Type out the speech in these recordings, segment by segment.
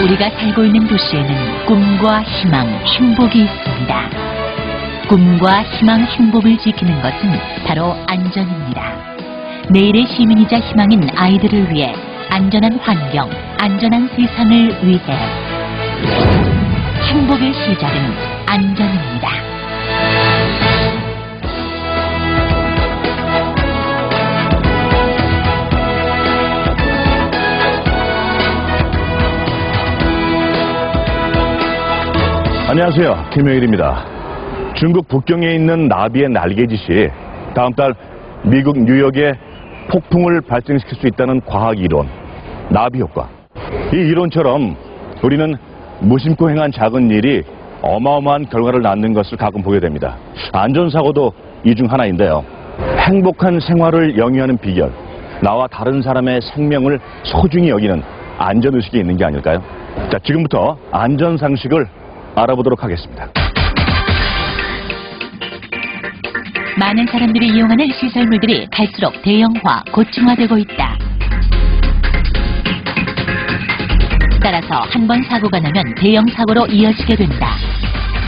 우리가 살고 있는 도시에는 꿈과 희망, 행복이 있습니다. 꿈과 희망, 행복을 지키는 것은 바로 안전입니다. 내일의 시민이자 희망인 아이들을 위해 안전한 환경, 안전한 세상을 위해 행복의 시작은 안전입니다. 안녕하세요. 김영일입니다. 중국 북경에 있는 나비의 날개짓이 다음 달 미국 뉴욕에 폭풍을 발생시킬 수 있다는 과학 이론, 나비 효과. 이 이론처럼 우리는 무심코 행한 작은 일이 어마어마한 결과를 낳는 것을 가끔 보게 됩니다. 안전사고도 이 중 하나인데요. 행복한 생활을 영위하는 비결, 나와 다른 사람의 생명을 소중히 여기는 안전의식이 있는 게 아닐까요? 자, 지금부터 안전상식을 알아보도록 하겠습니다. 많은 사람들이 이용하는 시설물들이 갈수록 대형화, 고층화되고 있다. 따라서 한 번 사고가 나면 대형 사고로 이어지게 된다.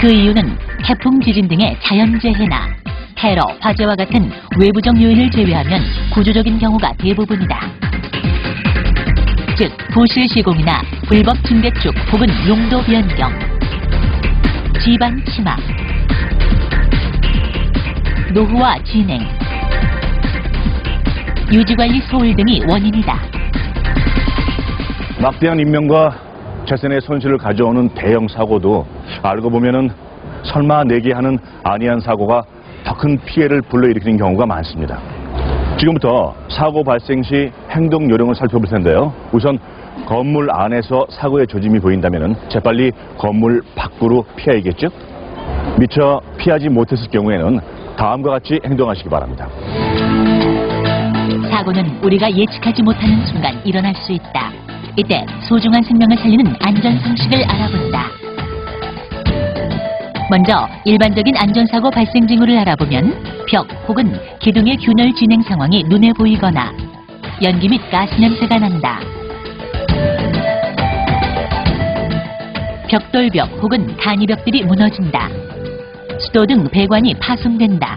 그 이유는 태풍, 지진 등의 자연재해나 테러, 화재와 같은 외부적 요인을 제외하면 구조적인 경우가 대부분이다. 즉, 부실 시공이나 불법 증대축 혹은 용도 변경, 집안 침하, 노후와 진행, 유지관리 소홀 등이 원인이다. 막대한 인명과 재산의 손실을 가져오는 대형 사고도 알고 보면은 설마 내게 하는 아니한 사고가 더 큰 피해를 불러일으키는 경우가 많습니다. 지금부터 사고 발생 시 행동 요령을 살펴볼 텐데요. 우선 건물 안에서 사고의 조짐이 보인다면 재빨리 건물 밖으로 피해야겠죠? 미처 피하지 못했을 경우에는 다음과 같이 행동하시기 바랍니다. 사고는 우리가 예측하지 못하는 순간 일어날 수 있다. 이때 소중한 생명을 살리는 안전 상식을 알아본다. 먼저 일반적인 안전사고 발생 징후를 알아보면 벽 혹은 기둥의 균열 진행 상황이 눈에 보이거나 연기 및 가스 냄새가 난다. 벽돌벽 혹은 간이벽들이 무너진다. 수도 등 배관이 파손된다.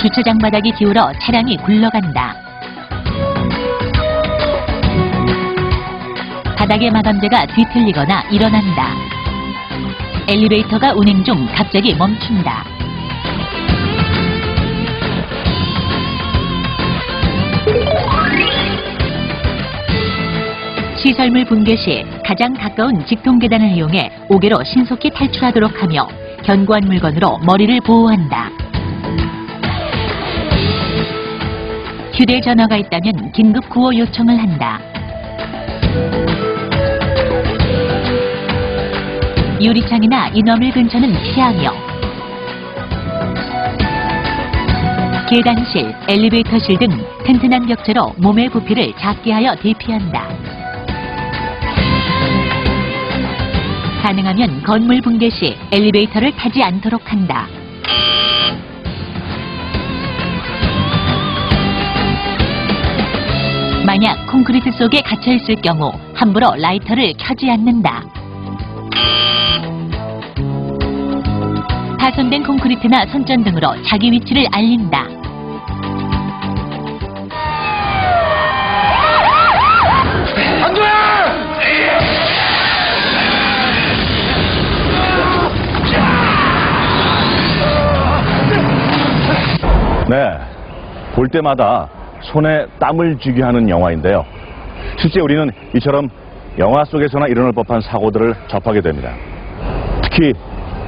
주차장 바닥이 기울어 차량이 굴러간다. 바닥의 마감재가 뒤틀리거나 일어난다. 엘리베이터가 운행 중 갑자기 멈춘다. 시설물 붕괴 시 가장 가까운 직통 계단을 이용해 옥외로 신속히 탈출하도록 하며 견고한 물건으로 머리를 보호한다. 휴대전화가 있다면 긴급 구호 요청을 한다. 유리창이나 인화물 근처는 피하며 계단실, 엘리베이터실 등 튼튼한 격체로 몸의 부피를 작게 하여 대피한다. 가능하면 건물 붕괴 시 엘리베이터를 타지 않도록 한다. 만약 콘크리트 속에 갇혀 있을 경우 함부로 라이터를 켜지 않는다. 파손된 콘크리트나 손전 등으로 자기 위치를 알린다. 네. 볼 때마다 손에 땀을 쥐게 하는 영화인데요. 실제 우리는 이처럼 영화 속에서나 일어날 법한 사고들을 접하게 됩니다. 특히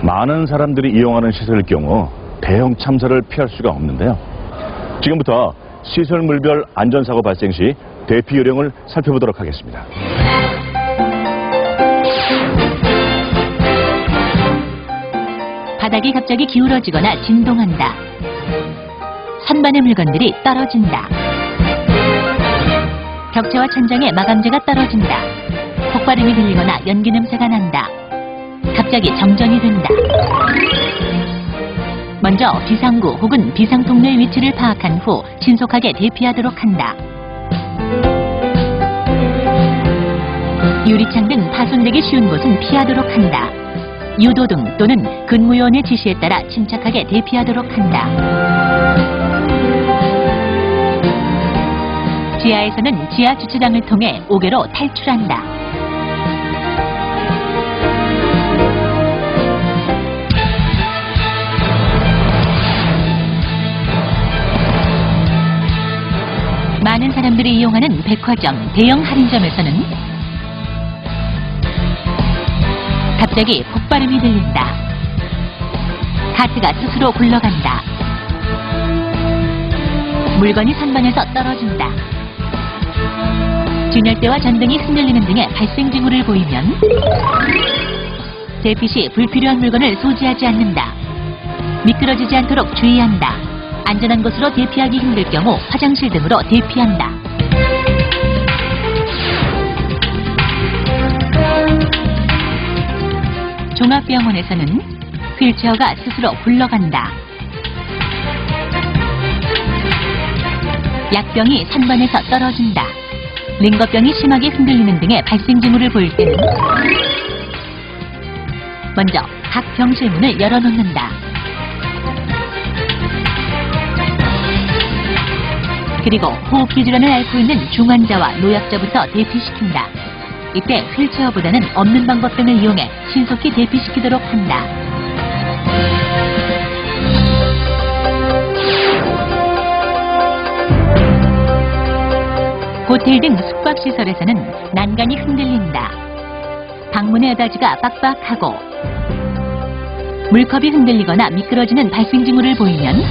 많은 사람들이 이용하는 시설일 경우 대형 참사를 피할 수가 없는데요. 지금부터 시설물별 안전사고 발생 시 대피 요령을 살펴보도록 하겠습니다. 바닥이 갑자기 기울어지거나 진동한다. 선반의 물건들이 떨어진다. 벽체와 천장에 마감재가 떨어진다. 폭발음이 들리거나 연기 냄새가 난다. 갑자기 정전이 된다. 먼저 비상구 혹은 비상통로의 위치를 파악한 후 신속하게 대피하도록 한다. 유리창 등 파손되기 쉬운 곳은 피하도록 한다. 유도등 또는 근무요원의 지시에 따라 침착하게 대피하도록 한다. 지하에서는 지하 주차장을 통해 5개로 탈출한다. 많은 사람들이 이용하는 백화점, 대형 할인점에서는 갑자기 폭발음이 들린다. 카트가 스스로 굴러간다. 물건이 선반에서 떨어진다. 진열대와 전등이 흔들리는 등의 발생 징후를 보이면 대피 시 불필요한 물건을 소지하지 않는다. 미끄러지지 않도록 주의한다. 안전한 곳으로 대피하기 힘들 경우 화장실 등으로 대피한다. 종합병원에서는 휠체어가 스스로 굴러간다. 약병이 선반에서 떨어진다. 링거병이 심하게 흔들리는 등의 발생 징후를 보일 때는 먼저 각 병실 문을 열어놓는다. 그리고 호흡기 질환을 앓고 있는 중환자와 노약자부터 대피시킨다. 이때 휠체어보다는 없는 방법 등을 이용해 신속히 대피시키도록 한다. 호텔 등 숙박시설에서는 난간이 흔들린다. 방문의 에다지가 빡빡하고 물컵이 흔들리거나 미끄러지는 발생 징후를 보이면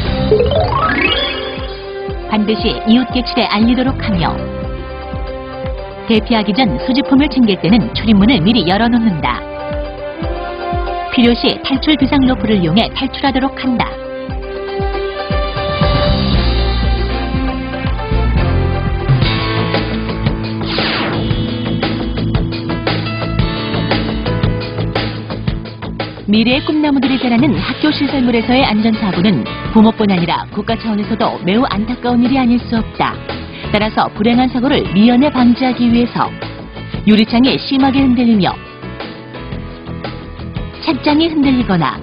반드시 이웃 객실에 알리도록 하며 대피하기 전 수집품을 챙길 때는 출입문을 미리 열어놓는다. 필요시 탈출 비상 로프를 이용해 탈출하도록 한다. 미래의 꿈나무들이 자라는 학교 시설물에서의 안전사고는 부모뿐 아니라 국가 차원에서도 매우 안타까운 일이 아닐 수 없다. 따라서 불행한 사고를 미연에 방지하기 위해서 유리창이 심하게 흔들리며 책장이 흔들리거나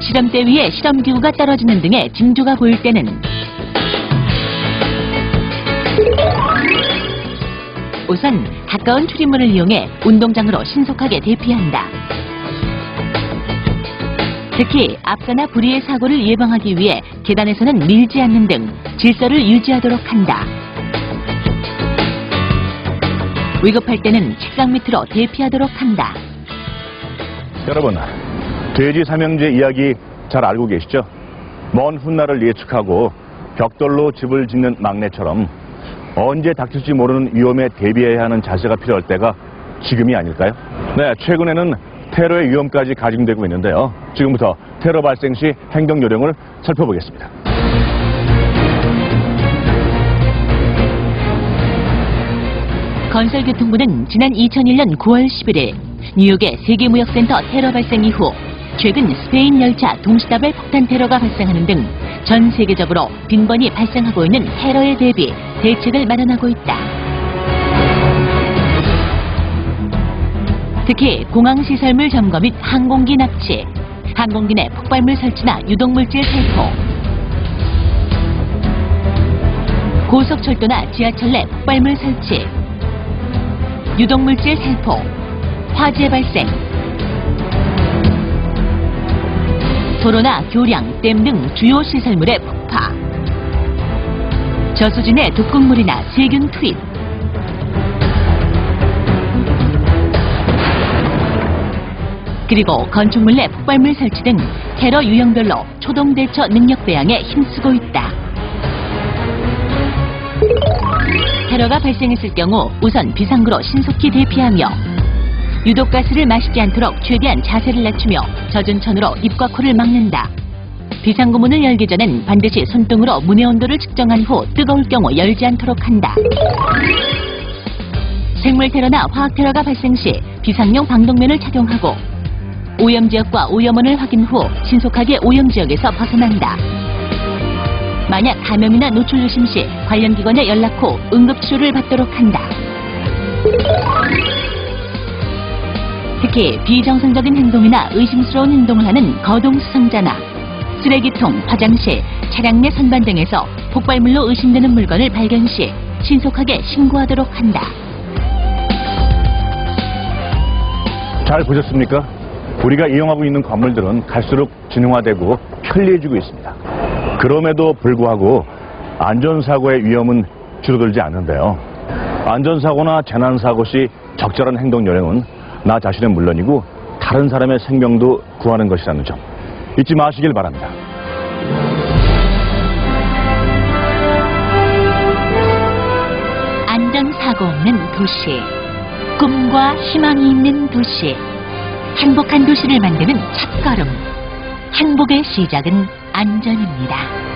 실험대 위에 실험기구가 떨어지는 등의 징조가 보일 때는 우선 가까운 출입문을 이용해 운동장으로 신속하게 대피한다. 특히 압사나 불의의 사고를 예방하기 위해 계단에서는 밀지 않는 등 질서를 유지하도록 한다. 위급할 때는 책상 밑으로 대피하도록 한다. 여러분, 돼지 삼형제 이야기 잘 알고 계시죠? 먼 훗날을 예측하고 벽돌로 집을 짓는 막내처럼 언제 닥칠지 모르는 위험에 대비해야 하는 자세가 필요할 때가 지금이 아닐까요? 네, 최근에는 테러의 위험까지 가중되고 있는데요. 지금부터 테러 발생 시 행동 요령을 살펴보겠습니다. 건설교통부는 지난 2001년 9월 11일 뉴욕의 세계무역센터 테러 발생 이후 최근 스페인 열차 동시다발 폭탄 테러가 발생하는 등 전 세계적으로 빈번히 발생하고 있는 테러에 대비 대책을 마련하고 있다. 특히 공항시설물 점거 및 항공기 납치, 항공기 내 폭발물 설치나 유독물질 살포, 고속철도나 지하철 내 폭발물 설치, 유독물질 살포, 화재 발생, 도로나 교량, 댐 등 주요 시설물의 폭파, 저수진의 독극물이나 세균 투입, 그리고 건축물 내 폭발물 설치 등 테러 유형별로 초동 대처 능력 배양에 힘쓰고 있다. 테러가 발생했을 경우 우선 비상구로 신속히 대피하며 유독가스를 마시지 않도록 최대한 자세를 낮추며 젖은 천으로 입과 코를 막는다. 비상구 문을 열기 전엔 반드시 손등으로 문의 온도를 측정한 후 뜨거울 경우 열지 않도록 한다. 생물 테러나 화학 테러가 발생 시 비상용 방독면을 착용하고 오염 지역과 오염원을 확인 후 신속하게 오염 지역에서 벗어난다. 만약 감염이나 노출 의심 시 관련 기관에 연락 후 응급 치료를 받도록 한다. 특히 비정상적인 행동이나 의심스러운 행동을 하는 거동 수상자나 쓰레기통, 화장실, 차량 내 선반 등에서 폭발물로 의심되는 물건을 발견 시 신속하게 신고하도록 한다. 잘 보셨습니까? 우리가 이용하고 있는 건물들은 갈수록 진흥화되고 편리해지고 있습니다. 그럼에도 불구하고 안전사고의 위험은 줄어들지 않는데요. 안전사고나 재난사고 시 적절한 행동 요령은 나 자신은 물론이고 다른 사람의 생명도 구하는 것이라는 점 잊지 마시길 바랍니다. 안전사고 없는 도시, 꿈과 희망이 있는 도시, 행복한 도시를 만드는 첫걸음. 행복의 시작은 안전입니다.